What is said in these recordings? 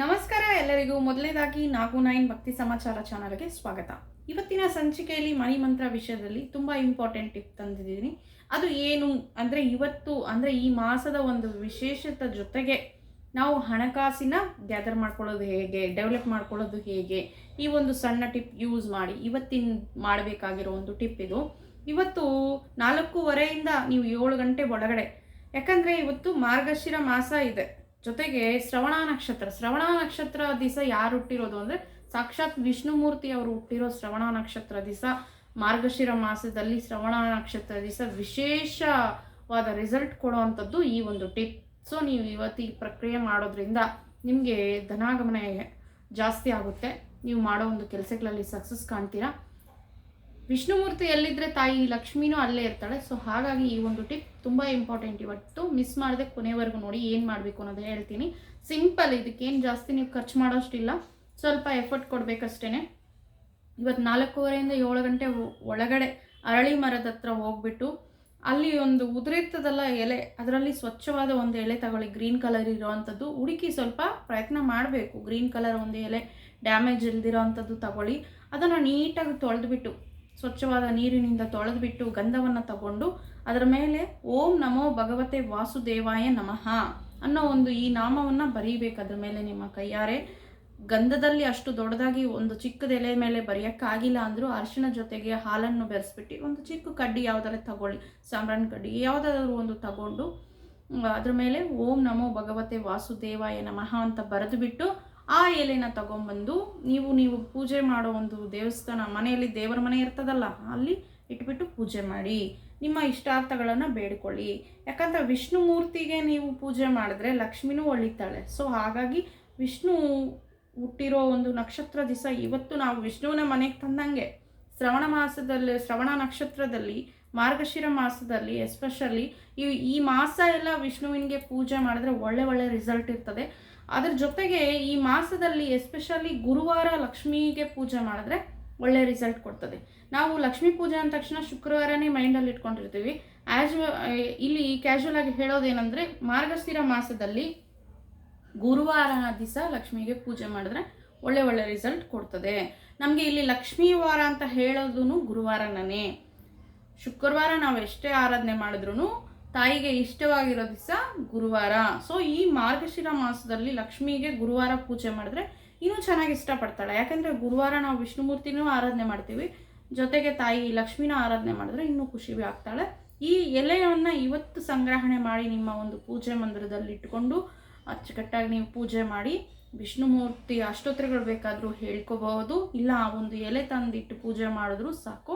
ನಮಸ್ಕಾರ ಎಲ್ಲರಿಗೂ. ಮೊದಲನೇದಾಗಿ ನಾಗು ನೈನ್ ಭಕ್ತಿ ಸಮಾಚಾರ ಚಾನಲ್ಗೆ ಸ್ವಾಗತ. ಇವತ್ತಿನ ಸಂಚಿಕೆಯಲ್ಲಿ ಮಣಿ ಮಂತ್ರ ವಿಷಯದಲ್ಲಿ ತುಂಬ ಇಂಪಾರ್ಟೆಂಟ್ ಟಿಪ್ ತಂದಿದ್ದೀನಿ. ಅದು ಏನು ಅಂದರೆ ಇವತ್ತು ಅಂದರೆ ಈ ಮಾಸದ ಒಂದು ವಿಶೇಷತೆ ಜೊತೆಗೆ ನಾವು ಹಣಕಾಸಿನ ಗ್ಯಾದರ್ ಮಾಡ್ಕೊಳ್ಳೋದು ಹೇಗೆ ಡೆವಲಪ್ ಮಾಡ್ಕೊಳ್ಳೋದು ಹೇಗೆ, ಈ ಒಂದು ಸಣ್ಣ ಟಿಪ್ ಯೂಸ್ ಮಾಡಿ ಇವತ್ತಿನ ಮಾಡಬೇಕಾಗಿರೋ ಒಂದು ಟಿಪ್ ಇದು. ಇವತ್ತು ನಾಲ್ಕೂವರೆಯಿಂದ ನೀವು ಏಳು ಗಂಟೆ ಒಳಗಡೆ. ಯಾಕಂದರೆ ಇವತ್ತು ಮಾರ್ಗಶಿರ ಮಾಸ ಇದೆ. ಜೊತೆಗೆ ಶ್ರವಣ ನಕ್ಷತ್ರ. ಶ್ರವಣ ನಕ್ಷತ್ರ ದಿವಸ ಯಾರು ಹುಟ್ಟಿರೋದು ಅಂದರೆ ಸಾಕ್ಷಾತ್ ವಿಷ್ಣುಮೂರ್ತಿ ಅವರು ಹುಟ್ಟಿರೋ ಶ್ರವಣ ನಕ್ಷತ್ರ ದಿವಸ. ಮಾರ್ಗಶಿರ ಮಾಸದಲ್ಲಿ ಶ್ರವಣ ನಕ್ಷತ್ರ ದಿವಸ ವಿಶೇಷವಾದ ರಿಸಲ್ಟ್ ಕೊಡುವಂಥದ್ದು ಈ ಒಂದು ಟಿಪ್ ಸೊ ನೀವು ಇವತ್ತು ಈ ಪ್ರಕ್ರಿಯೆ ಮಾಡೋದ್ರಿಂದ ನಿಮಗೆ ಧನಾಗಮನ ಜಾಸ್ತಿ ಆಗುತ್ತೆ. ನೀವು ಮಾಡೋ ಒಂದು ಕೆಲಸಗಳಲ್ಲಿ ಸಕ್ಸಸ್ ಕಾಣ್ತೀರಾ? ವಿಷ್ಣುಮೂರ್ತಿ ಎಲ್ಲಿದ್ರೆ ತಾಯಿ ಲಕ್ಷ್ಮಿನೂ ಅಲ್ಲೇ ಇರ್ತಾಳೆ. ಸೊ ಹಾಗಾಗಿ ಈ ಒಂದು ಟಿಪ್ ತುಂಬ ಇಂಪಾರ್ಟೆಂಟ್ ಇವತ್ತು. ಮಿಸ್ ಮಾಡದೆ ಕೊನೆವರೆಗೂ ನೋಡಿ ಏನು ಮಾಡಬೇಕು ಅನ್ನೋದು ಹೇಳ್ತೀನಿ. ಸಿಂಪಲ್ ಇದಕ್ಕೇನು ಜಾಸ್ತಿ ನೀವು ಖರ್ಚು ಮಾಡೋಷ್ಟಿಲ್ಲ. ಸ್ವಲ್ಪ ಎಫರ್ಟ್ ಕೊಡಬೇಕಷ್ಟೇ ಇವತ್ತು ನಾಲ್ಕೂವರೆಯಿಂದ ಏಳು ಗಂಟೆ ಒಳಗಡೆ ಅರಳಿ ಮರದ ಹತ್ರ ಹೋಗ್ಬಿಟ್ಟು ಅಲ್ಲಿ ಒಂದು ಉದುರಿತದಲ್ಲ ಎಲೆ, ಅದರಲ್ಲಿ ಸ್ವಚ್ಛವಾದ ಒಂದು ಎಲೆ ತಗೊಳ್ಳಿ. ಗ್ರೀನ್ ಕಲರ್ ಇರೋವಂಥದ್ದು. ಹುಡುಕಿ ಸ್ವಲ್ಪ ಪ್ರಯತ್ನ ಮಾಡಬೇಕು. ಗ್ರೀನ್ ಕಲರ್ ಒಂದು ಎಲೆ ಡ್ಯಾಮೇಜ್ ಇಲ್ದಿರೋ ಅಂಥದ್ದು ತಗೊಳ್ಳಿ. ಅದನ್ನು ನೀಟಾಗಿ ತೊಳೆದ್ಬಿಟ್ಟು ಸ್ವಚ್ಛವಾದ ನೀರಿನಿಂದ ತೊಳೆದುಬಿಟ್ಟು ಗಂಧವನ್ನು ತಗೊಂಡು ಅದರ ಮೇಲೆ ಓಂ ನಮೋ ಭಗವತೆ ವಾಸುದೇವಾಯ ನಮಃ ಅನ್ನೋ ಒಂದು ಈ ನಾಮವನ್ನು ಬರೀಬೇಕು. ಅದ್ರ ಮೇಲೆ ನಿಮ್ಮ ಕೈಯಾರೆ ಗಂಧದಲ್ಲಿ ಅಷ್ಟು ದೊಡ್ಡದಾಗಿ ಒಂದು ಚಿಕ್ಕದ ಎಲೆ ಮೇಲೆ ಬರೆಯೋಕ್ಕಾಗಿಲ್ಲ ಅಂದರೂ ಅರಿಶಿನ ಜೊತೆಗೆ ಹಾಲನ್ನು ಬೆರೆಸ್ಬಿಟ್ಟು ಒಂದು ಚಿಕ್ಕ ಕಡ್ಡಿ ಯಾವುದಾದ್ರು ತಗೊಳ್ಳಿ. ಸಾಂಬ್ರಾಣಿ ಕಡ್ಡಿ ಯಾವುದಾದ್ರೂ ಒಂದು ತಗೊಂಡು, ಅದ್ರ ಮೇಲೆ ಓಂ ನಮೋ ಭಗವತೆ ವಾಸುದೇವಾಯ ನಮಃ ಅಂತ ಬರೆದು ಬಿಟ್ಟು ಆ ಎಲೆನ ತಗೊಂಬಂದು ನೀವು ನೀವು ಪೂಜೆ ಮಾಡೋ ಒಂದು ದೇವಸ್ಥಾನ ಮನೆಯಲ್ಲಿ ದೇವರ ಮನೆ ಇರ್ತದಲ್ಲ, ಅಲ್ಲಿ ಇಟ್ಬಿಟ್ಟು ಪೂಜೆ ಮಾಡಿ. ನಿಮ್ಮ ಇಷ್ಟಾರ್ಥಗಳನ್ನು ಬೇಡಿಕೊಳ್ಳಿ. ಯಾಕಂದರೆ ವಿಷ್ಣು ಮೂರ್ತಿಗೆ ನೀವು ಪೂಜೆ ಮಾಡಿದ್ರೆ ಲಕ್ಷ್ಮಿನೂ ಒಳಿತಾಳೆ. ಸೊ ಹಾಗಾಗಿ ವಿಷ್ಣು ಹುಟ್ಟಿರೋ ಒಂದು ನಕ್ಷತ್ರ ದಿವಸ ಇವತ್ತು ನಾವು ವಿಷ್ಣುವಿನ ಮನೆಗೆ ತಂದಂಗೆ ಶ್ರವಣ ಮಾಸದಲ್ಲಿ, ಶ್ರವಣ ನಕ್ಷತ್ರದಲ್ಲಿ ಮಾರ್ಗಶಿರ ಮಾಸದಲ್ಲಿ ಎಸ್ಪೆಷಲಿ ಈ ಈ ಮಾಸ ಎಲ್ಲ ವಿಷ್ಣುವಿನಿಗೆ ಪೂಜೆ ಮಾಡಿದ್ರೆ ಒಳ್ಳೆ ಒಳ್ಳೆ ರಿಸಲ್ಟ್ ಇರ್ತದೆ. ಅದ್ರ ಜೊತೆಗೆ ಈ ಮಾಸದಲ್ಲಿ ಎಸ್ಪೆಷಲಿ ಗುರುವಾರ ಲಕ್ಷ್ಮಿಗೆ ಪೂಜೆ ಮಾಡಿದ್ರೆ ಒಳ್ಳೆ ರಿಸಲ್ಟ್ ಕೊಡ್ತದೆ. ನಾವು ಲಕ್ಷ್ಮೀ ಪೂಜೆ ಅಂದ ತಕ್ಷಣ ಶುಕ್ರವಾರನೇ ಮೈಂಡಲ್ಲಿ ಇಟ್ಕೊಂಡಿರ್ತೀವಿ. ಆ್ಯಸ್ ಇಲ್ಲಿ ಕ್ಯಾಶುವಲ್ ಆಗಿ ಹೇಳೋದೇನೆಂದರೆ ಮಾರ್ಗಶಿರ ಮಾಸದಲ್ಲಿ ಗುರುವಾರ ದಿವಸ ಲಕ್ಷ್ಮಿಗೆ ಪೂಜೆ ಮಾಡಿದ್ರೆ ಒಳ್ಳೆ ಒಳ್ಳೆ ರಿಸಲ್ಟ್ ಕೊಡ್ತದೆ. ನಮಗೆ ಇಲ್ಲಿ ಲಕ್ಷ್ಮೀ ವಾರ ಅಂತ ಹೇಳೋದು ಗುರುವಾರನೇ ಶುಕ್ರವಾರ ನಾವು ಎಷ್ಟೇ ಆರಾಧನೆ ಮಾಡಿದ್ರು ತಾಯಿಗೆ ಇಷ್ಟವಾಗಿರೋ ದಿವಸ ಗುರುವಾರ. ಸೊ ಈ ಮಾರ್ಗಶಿರ ಮಾಸದಲ್ಲಿ ಲಕ್ಷ್ಮಿಗೆ ಗುರುವಾರ ಪೂಜೆ ಮಾಡಿದ್ರೆ ಇನ್ನೂ ಚೆನ್ನಾಗಿ ಇಷ್ಟಪಡ್ತಾಳೆ. ಯಾಕಂದರೆ ಗುರುವಾರ ನಾವು ವಿಷ್ಣುಮೂರ್ತಿನೂ ಆರಾಧನೆ ಮಾಡ್ತೀವಿ. ಜೊತೆಗೆ ತಾಯಿ ಲಕ್ಷ್ಮಿನ ಆರಾಧನೆ ಮಾಡಿದ್ರೆ ಇನ್ನೂ ಖುಷಿ ಆಗ್ತಾಳೆ. ಈ ಎಲೆಯನ್ನು ಇವತ್ತು ಸಂಗ್ರಹಣೆ ಮಾಡಿ ನಿಮ್ಮ ಒಂದು ಪೂಜೆ ಮಂದಿರದಲ್ಲಿ ಇಟ್ಕೊಂಡು ಅಚ್ಚುಕಟ್ಟಾಗಿ ನೀವು ಪೂಜೆ ಮಾಡಿ ವಿಷ್ಣುಮೂರ್ತಿ ಅಷ್ಟೋತ್ತರಗಳು ಬೇಕಾದರೂ ಹೇಳ್ಕೋಬಹುದು. ಇಲ್ಲ, ಆ ಒಂದು ಎಲೆ ತಂದಿಟ್ಟು ಪೂಜೆ ಮಾಡಿದ್ರು ಸಾಕು.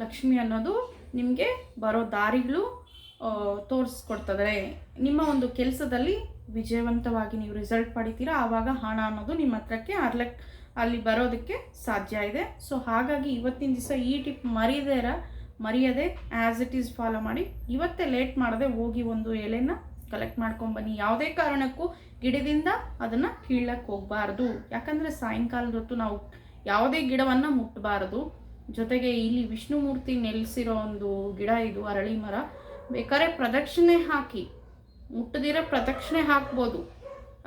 ಲಕ್ಷ್ಮಿ ಅನ್ನೋದು ನಿಮಗೆ ಬರೋ ದಾರಿಗಳು ತೋರಿಸ್ಕೊಡ್ತದೆ. ನಿಮ್ಮ ಒಂದು ಕೆಲಸದಲ್ಲಿ ವಿಜಯವಂತವಾಗಿ ನೀವು ರಿಸಲ್ಟ್ ಪಡಿತೀರಾ? ಆವಾಗ ಹಣ ಅನ್ನೋದು ನಿಮ್ಮ ಹತ್ರಕ್ಕೆ ಅರ್ಲಕ್, ಅಲ್ಲಿ ಬರೋದಕ್ಕೆ ಸಾಧ್ಯ ಇದೆ. ಸೊ ಹಾಗಾಗಿ ಇವತ್ತಿನ ದಿವಸ ಈ ಟಿಪ್ ಮರಿದೇರ, ಮರೆಯದೆ ಆ್ಯಸ್ ಇಟ್ ಈಸ್ ಫಾಲೋ ಮಾಡಿ. ಇವತ್ತೇ ಲೇಟ್ ಮಾಡದೆ ಹೋಗಿ ಒಂದು ಎಲೆನ ಕಲೆಕ್ಟ್ ಮಾಡ್ಕೊಂಬನ್ನಿ ಯಾವುದೇ ಕಾರಣಕ್ಕೂ ಗಿಡದಿಂದ ಅದನ್ನು ಕೀಳಕ್ಕೆ ಹೋಗಬಾರ್ದು. ಯಾಕಂದರೆ ಸಾಯಂಕಾಲದ ಹೊತ್ತು ನಾವು ಯಾವುದೇ ಗಿಡವನ್ನು ಮುಟ್ಟಬಾರದು ಜೊತೆಗೆ ಇಲ್ಲಿ ವಿಷ್ಣುಮೂರ್ತಿ ನೆಲೆಸಿರೋ ಒಂದು ಗಿಡ ಇದು, ಅರಳಿ ಮರ. ಬೇಕಾದ್ರೆ ಪ್ರದಕ್ಷಿಣೆ ಹಾಕಿ ಮುಟ್ಟದಿರೋ ಪ್ರದಕ್ಷಿಣೆ ಹಾಕ್ಬೋದು.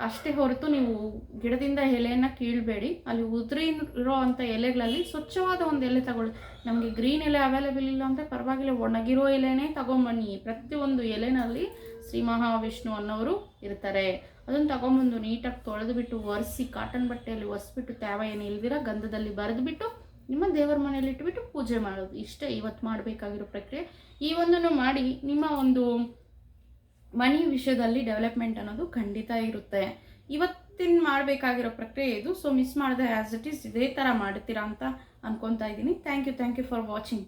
ಅಷ್ಟೇ ಹೊರತು ನೀವು ಗಿಡದಿಂದ ಎಲೆಯನ್ನು ಕೀಳಬೇಡಿ. ಅಲ್ಲಿ ಉದುರಿ ಇರೋ ಅಂಥ ಎಲೆಗಳಲ್ಲಿ ಸ್ವಚ್ಛವಾದ ಒಂದು ಎಲೆ ತಗೊಳ್ಳಿ. ನಮಗೆ ಗ್ರೀನ್ ಎಲೆ ಅವೈಲೇಬಲ್ ಇಲ್ಲ ಅಂದರೆ ಪರವಾಗಿಲ್ಲ, ಒಣಗಿರೋ ಎಲೆನೇ ತಗೊಂಬನ್ನಿ. ಪ್ರತಿಯೊಂದು ಎಲೆನಲ್ಲಿ ಶ್ರೀ ಮಹಾವಿಷ್ಣು ಅನ್ನೋರು ಇರ್ತಾರೆ. ಅದನ್ನು ತಗೊಂಬಂದು ನೀಟಾಗಿ ತೊಳೆದುಬಿಟ್ಟು, ಒರೆಸಿ ಕಾಟನ್ ಬಟ್ಟೆಯಲ್ಲಿ ಒರೆಸ್ಬಿಟ್ಟು ತ್ಯಾವ ಏನು ಇಲ್ದಿರ ಗಂಧದಲ್ಲಿ ಬರೆದುಬಿಟ್ಟು ನಿಮ್ಮ ದೇವರ ಮನೆಯಲ್ಲಿ ಇಟ್ಬಿಟ್ಟು ಪೂಜೆ ಮಾಡೋದು. ಇಷ್ಟೇ, ಇವತ್ತು ಮಾಡಬೇಕಾಗಿರೋ ಪ್ರಕ್ರಿಯೆ. ಈ ಒಂದನ್ನು ಮಾಡಿ ನಿಮ್ಮ ಒಂದು ಮನಿ ವಿಷಯದಲ್ಲಿ ಡೆವಲಪ್ಮೆಂಟ್ ಅನ್ನೋದು ಖಂಡಿತ ಇರುತ್ತೆ. ಇವತ್ತಿನ ಮಾಡಬೇಕಾಗಿರೋ ಪ್ರಕ್ರಿಯೆ ಇದು. ಸೊ ಮಿಸ್ ಮಾಡಿದೆ ಆ್ಯಸ್ ಇಟ್ ಈಸ್ ಇದೇ ಥರ ಮಾಡ್ತೀರಾ ಅಂತ ಅನ್ಕೊತಾ ಇದ್ದೀನಿ. Thank you thank you for watching